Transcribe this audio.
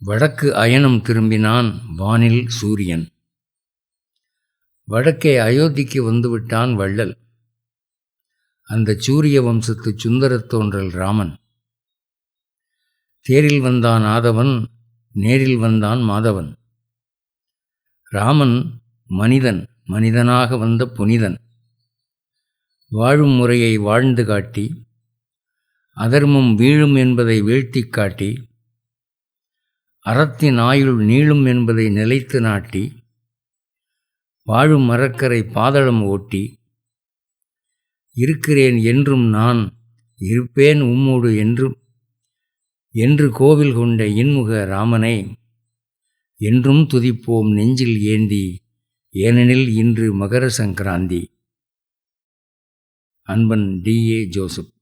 வடக்கு அயனம் திரும்பினான் வானில் சூரியன். வடக்கே அயோத்திக்கு வந்துவிட்டான் வள்ளல். அந்த சூரிய வம்சத்து சுந்தரத் தோன்றல் ராமன். தேரில் வந்தான் ஆதவன் நேரில் வந்தான் மாதவன். ராமன் மனிதன் மனிதனாக வந்த புனிதன். வாழும் முறையை வாழ்ந்து காட்டி அதர்மம் வீழும் என்பதை வீழ்த்தி காட்டி அறத்தின் ஆயுள் நீளும் என்பதை நிலைத்து நாட்டி வாழும் மரக்கரை பாதளம் ஓட்டி இருக்கிறேன் என்றும் நான் இருப்பேன் உம்மோடு என்றும் என்று கோவில் கொண்ட இன்முக ராமனை என்றும் துதிப்போம் நெஞ்சில் ஏந்தி ஏனெனில் இன்று மகர சங்கராந்தி. அன்பன் டி ஏ ஜோசப்.